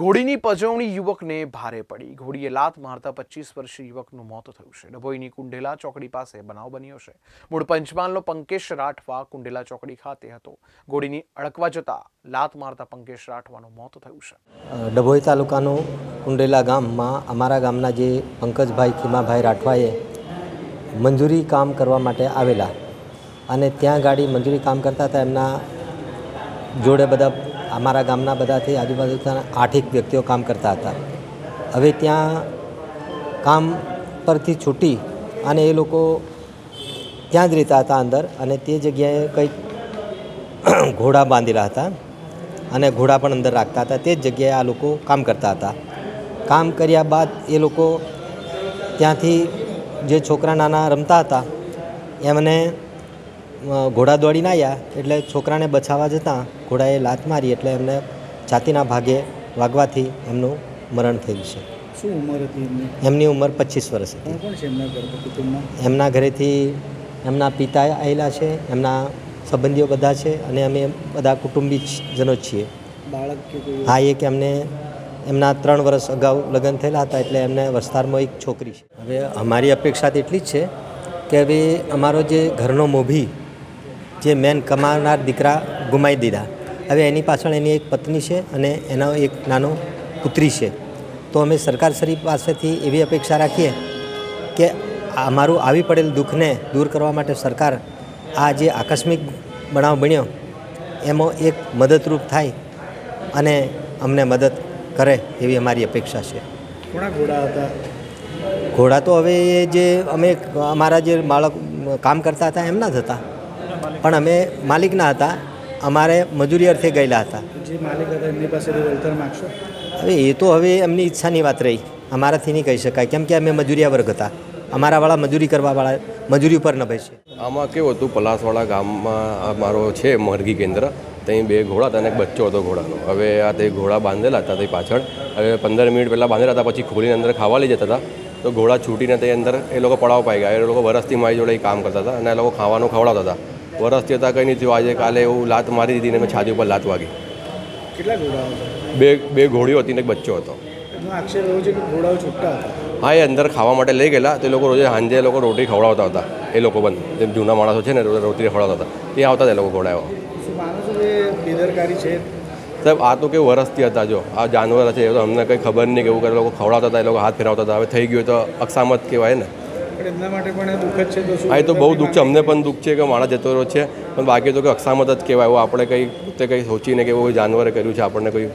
ઘોડીની પજવણી યુવકને ભારે પડી. ઘોડીએ લાત મારતા પચીસ વર્ષીય યુવકનું મોત થયું છે. ડભોઈની કુંડેલા ચોકડી પાસે બનાવ બન્યો છે. મૂળ પંચમહાલનો પંકેશ રાઠવા કુંડેલા ચોકડી ખાતે હતો. ઘોડીની અડકવા જતા લાત મારતા પંકેશ રાઠવાનું મોત થયું છે. ડભોઈ તાલુકાનું કુંડેલા ગામમાં અમારા ગામના જે પંકજભાઈ, ખીમાભાઈ રાઠવાએ મંજૂરી કામ કરવા માટે આવેલા. અને ત્યાં ગાડી મંજૂરી કામ કરતા હતા. એમના જોડે બધા અમારા ગામના બધાથી આજુબાજુના આઠેક વ્યક્તિઓ કામ કરતા હતા. હવે ત્યાં કામ પરથી છૂટી અને એ લોકો ત્યાં જ રહેતા હતા અંદર અને તે જગ્યાએ કંઈક ઘોડા બાંધેલા હતા અને ઘોડા પણ અંદર રાખતા હતા. તે જ જગ્યાએ આ લોકો કામ કરતા હતા. કામ કર્યા બાદ એ લોકો ત્યાંથી જે છોકરા નાના રમતા હતા એમને ઘોડા દોડીને આવ્યા એટલે છોકરાને બચાવવા જતાં ઘોડાએ લાત મારી એટલે એમને છાતીના ભાગે વાગવાથી એમનું મરણ થયું છે. શું ઉંમર હતી એમની? ઉંમર પચીસ વર્ષ હતી. એમના ઘરેથી એમના પિતા આવેલા છે એમના સંબંધીઓ બધા છે અને અમે બધા કુટુંબી જનો જ છીએ. બાળક હા એક એમને એમના ત્રણ વર્ષ અગાઉ લગ્ન થયેલા હતા એટલે એમને વસ્તારમાં એક છોકરી છે. હવે અમારી અપેક્ષા તો એટલી જ છે કે હવે અમારો જે ઘરનો મોભી જે મેન કમાનાર દીકરા ગુમાવી દીધા. હવે એની પાછળ એની એક પત્ની છે અને એનો એક નાનો પુત્રી છે. તો અમે સરકાર શ્રી પાસેથી એવી અપેક્ષા રાખીએ કે અમારું આવી પડેલ દુઃખને દૂર કરવા માટે સરકાર આ જે આકસ્મિક બનાવ બન્યો એમાં એક મદદરૂપ થાય અને અમને મદદ કરે એવી અમારી અપેક્ષા છે. ઘોડા હતા? ઘોડા તો હવે જે અમે અમારા જે બાળક કામ કરતા હતા એમના જ હતા પણ અમે માલિકના હતા. અમારે મજૂરી અર્થે ગયેલા હતા. જે માલિક હતા એમની પાસેથી વળતર માગશો? હવે એ તો હવે એમની ઈચ્છાની વાત રહી. અમારાથી નહીં કહી શકાય. કેમ કે અમે મજૂરિયા વર્ગ હતા. અમારાવાળા મજૂરી કરવાવાળા મજૂરી ઉપર ન છે આમાં કેવું હતું? પલાસવાળા ગામમાં અમારો છે મરઘી કેન્દ્ર. ત્યાં બે ઘોડા હતા અને એક બચ્ચો હતો ઘોડાનો. હવે આ તે ઘોડા બાંધેલા હતા તે પાછળ. હવે પંદર મિનિટ પહેલાં બાંધેલા હતા પછી ખોલીને અંદર ખાવા લઈ જતા હતા. તો ઘોડા છૂટીને તે અંદર એ લોકો પડાવ પાઈ ગયા. એ લોકો વરસથી મારી જોડે કામ કરતા હતા અને એ લોકો ખાવાનું ખવડાવતા હતા. વરસથી હતા કંઈ નહીં થયું. આજે કાલે એવું લાત મારી દીધી ને મેં છાતી ઉપર લાત વાગી. કેટલા ઘોડા બે બે ઘોડીઓ હતી ને એક બચ્ચો હતો. હા એ અંદર ખાવા માટે લઈ ગયેલા. તે લોકો રોજે સાંજે એ લોકો રોટી ખવડાવતા હતા. એ લોકો બંધ જેમ જૂના માણસો છે ને રોજ રોટી ખવડાવતા હતા. તે આવતા હતા એ લોકો ઘોડાઓ. સાહેબ આ તો કેવું વરસથી હતા જો. આ જાનવર છે એ તો અમને કંઈ ખબર નહીં કે એવું કરે. લોકો ખવડાવતા હતા એ લોકો હાથ ફેરવતા હતા. હવે થઈ ગયું તો અક્ષામત કહેવાય ને. પણ એમના માટે પણ એ દુઃખદ છે. તો હા એ તો બહુ દુઃખ છે. અમને પણ દુઃખ છે કે માણસ જતો રહ્યો છે. પણ બાકી તો કે અક્ષામત જ કહેવાય. એવું આપણે કંઈ તે કંઈ સોચીને કે એવું જાનવરે કર્યું છે આપણને કોઈ.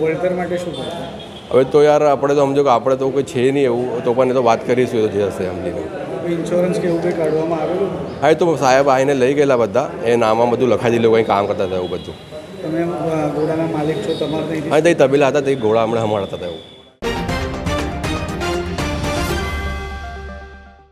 વળતર માટે શું હવે તો યાર આપણે તો સમજો કે આપણે તો કોઈ છે નહીં એવું. તો પણ એ તો વાત કરીશું એ તો જે હશે સમજીને ઇન્સ્યોરન્સ કે એવું કંઈ કાઢવામાં આવેલું? હા એ તો સાહેબ આવીને લઈ ગયેલા બધા. એ નામાં બધું લખાઈ દીધું કંઈ કામ કરતા હતા એવું બધું. તમે ઘોડાના માલિક છો તમારે હા તે તબેલા હતા તે ઘોડા હમણાં સંભાળતા હતા એવું.